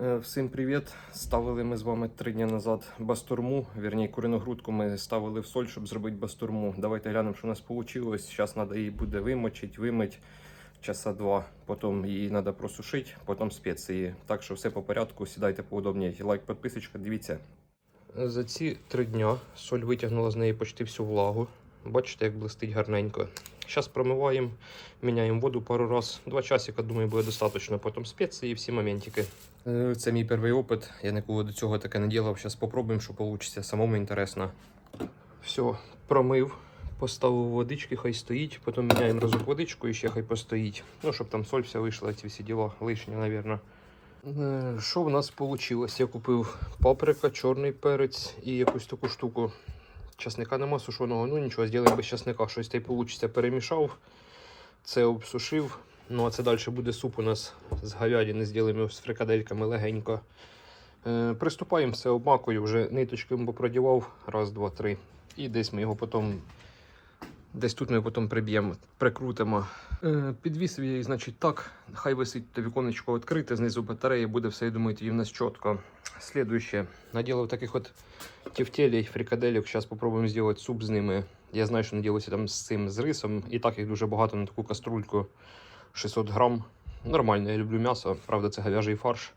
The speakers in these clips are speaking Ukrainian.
Е, Всім привіт! Ставили ми з вами три дні назад бастурму. Вірні, курину грудку ми ставили в соль, щоб зробити бастурму. Давайте глянемо, що у нас вийшло. Зараз треба її буде вимочити, вимити часа два. Потім її треба просушити, потім спеції. Так що все по порядку. Сідайте поудобніше. Лайк, підписочка, дивіться. За ці три дня соль витягнула з неї почти всю влагу. Бачите, як блистить гарненько. Зараз промиваємо, міняємо воду пару раз. Два часика, думаю, буде достатньо. Потім спеції і всі моментики. Е, Це мій перший опит. Я ніколи до цього таке не робив. Зараз спробуємо, що вийде. Самому інтересно. Все, промив, поставив водички, хай стоїть. Потім міняємо разок водичку і ще хай постоїть. Ну, щоб там соль вся вийшла, ці всі діла лишні, мабуть. Е, Що в нас вийшло? Я купив паприка, чорний перець і якусь таку штуку. Часника нема сушеного, ну нічого, зробимо без часника. Щось та вийде. Перемішав, це обсушив. Ну а це далі буде суп у нас з говядини, зробимо з фрикадельками легенько. Е, приступаємо все обмакую, вже ниточки попродівав. Раз, два, три. І десь ми його потім. Десь тут ми потім приб'ємо, прикрутимо. Е, підвісив її, значить, так. Хай висить віконечко відкрите, знизу батареї, буде все, я думаю, і в нас чітко. Слідуюче. Наділив таких от тефтелей, фрикаделек. Зараз спробуємо зробити суп з ними. Я знаю, що наділося там з цим з рисом. І так їх дуже багато на таку каструльку. 600 грам. Нормально, я люблю м'ясо, правда, це говяжий фарш.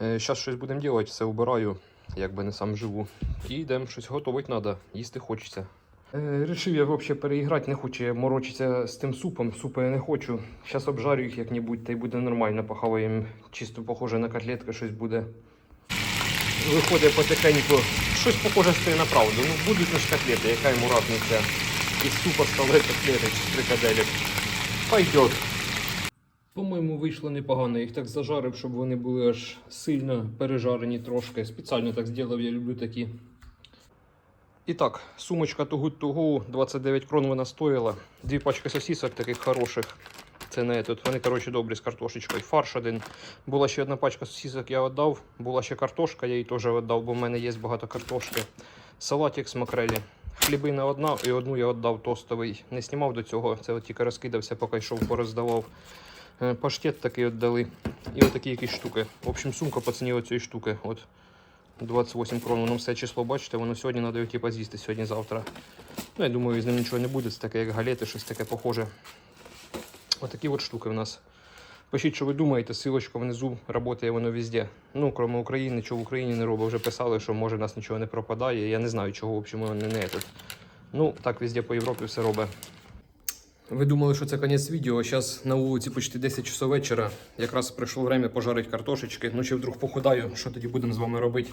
Зараз щось будемо робити, все убираю, якби не сам живу. І йдемо, щось готувати треба, їсти хочеться. Е, Рішив я взагалі переіграти, не хочу я морочитися з тим супом. Супа я не хочу. Зараз обжарю їх як-небудь, та й буде нормально. Похаваємо чисто похоже на котлетки, щось буде. Виходить потихеньку. Щось похоже стає на правду. Ну будуть ж котлети, яка йому разниця. Із супа стали котлети чи фрикаделек. Пойдет. По-моєму, вийшло непогано. Їх так зажарив, щоб вони були аж сильно пережарені трошки. Спеціально так зробив, я люблю такі. І так, сумочка Too Good To Go, 29 крон вона стоїла. Дві пачки сосисок таких хороших. Це не тут. Вони, коротше, добрі з картошечкою. Фарш один. Була ще одна пачка сосисок, я віддав. Була ще картошка, я її теж віддав, бо в мене є багато картошки. Салатик з макрелі. Хлібина одна і одну я віддав тостовий. Не знімав до цього, це от тільки розкидався, поки йшов, пороздавав. Е, Паштет такий віддали. І отакі якісь штуки. В общем, сумка по ціні цієї штуки. От 28 крон. Воно все число, бачите, воно сьогодні треба його типу, з'їсти, сьогодні-завтра. Ну, я думаю, з ним нічого не буде. Це таке, як галети, щось таке похоже. Отакі от штуки в нас. Пишіть, що ви думаєте, силочка внизу, працює воно везде. Ну, крім України, нічого в Україні не робить. Вже писали, що може в нас нічого не пропадає. Я не знаю, чого в общем, воно не, не тут. Ну, так везде по Європі все робить. Ви думали, що це кінець відео. Зараз на вулиці почти 10 часов вечора. Якраз прийшло время пожарити картошечки. Ну, чи вдруг похудаю, що тоді будемо з вами робити?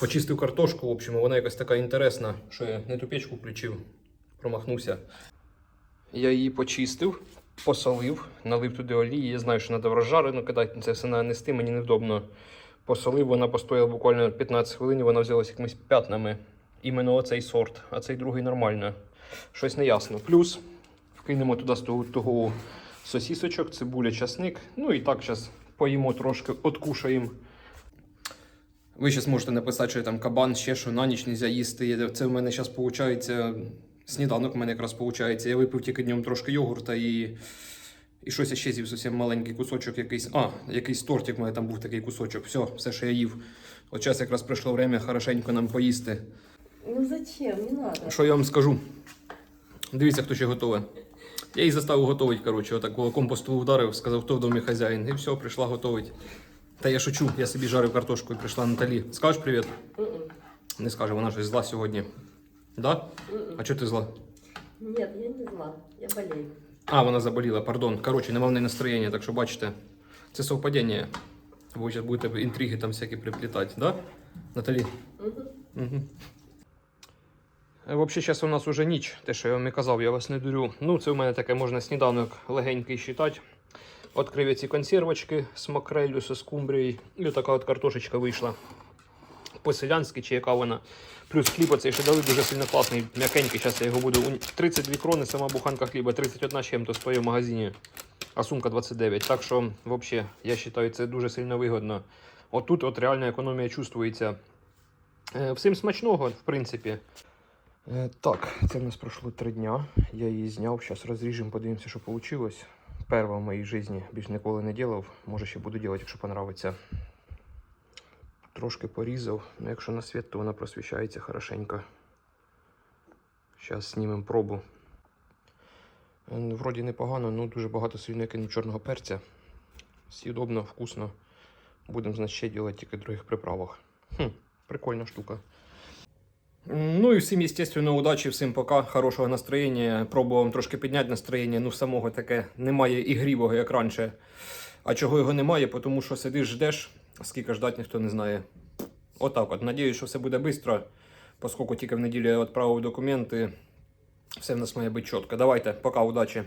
Почистив картошку, в общем, вона якась така інтересна, що я не ту печку включив, промахнувся. Я її почистив, посолив, налив туди олії. Я знаю, що треба в розжарену кидати, це все нанести, мені невдобно. Посолив, вона постояла буквально 15 хвилин, і вона взялася якимись п'ятнами. Іменно оцей сорт, а цей другий нормально. Щось неясно. Плюс вкинемо туди з того, того сосісочок, цибуля, часник. Ну і так зараз поїмо трошки, откушаємо. Ви зараз можете написати, що я там кабан, ще що на ніч не можна їсти. Це в мене зараз виходить. Сніданок в мене якраз виходить. Я випив тільки днем трошки йогурта і. І щось я ще з'їв зовсім маленький кусочок якийсь. А, якийсь тортик в мене там був такий кусочок. Все, все, що я їв. От зараз якраз прийшло время хорошенько нам поїсти. Ну зачем? Не надо. Що я вам скажу? Дивіться, хто ще готовий. Я її заставив готувати, коротше, отак кулаком по столу вдарив, сказав, хто в домі хазяїн. І все, прийшла готувати. Та я шучу, я собі жарив картошку і прийшла Наталі. Скажеш привіт? Не скаже, вона щось зла сьогодні. Да? А чого ти зла? Нет, я не зла. Я болею. А, вона заболіла, пардон. Коротше, нема в неї настроєння, так що бачите, це совпадіння. Ви зараз будете інтриги там всякі приплітати, да? Наталі? Мгм. Угу. Взагалі, зараз у нас уже ніч, те, що я вам і казав, я вас не дурю. Ну, це у мене таке можна сніданок легенький считати. Открив ці консервочки з макрелью, з скумбрією. І така от картошечка вийшла. По-селянськи чи яка вона. Плюс хліб оцей ще дали дуже сильно класний, м'якенький. Зараз я його буду. у- 32 крони, сама буханка хліба, 31 чим-то стоїть в магазині, а сумка 29. Так що, взагалі, я вважаю, це дуже сильно вигодно. Отут от реальна економія чувствується. Е, Всім смачного, в принципі. Е, Так, це в нас пройшло три дня. Я її зняв. Зараз розріжемо, подивимося, що вийшло. Перша в моїй житті більш ніколи не робив. Може ще буду робити, якщо понравиться. Трошки порізав, ну якщо на світ, то вона просвіщається хорошенько. Зараз знімемо пробу. Е, Вроді непогано, ну дуже багато сильно кинув чорного перця. Съедобно, вкусно. Будемо, значить, робити тільки в других приправах. Хм, прикольна штука. Ну і всім, естественно, удачі, всім пока, хорошого настроєння. Пробував трошки підняти настроєння. Ну, самого таке немає ігрівого, як раніше. А чого його немає? Тому що сидиш, ждеш, скільки ждати ніхто не знає. Отак от. Надіюсь, що все буде швидко, оскільки тільки в неділю я відправив документи. Все в нас має бути чітко. Давайте, пока, удачі.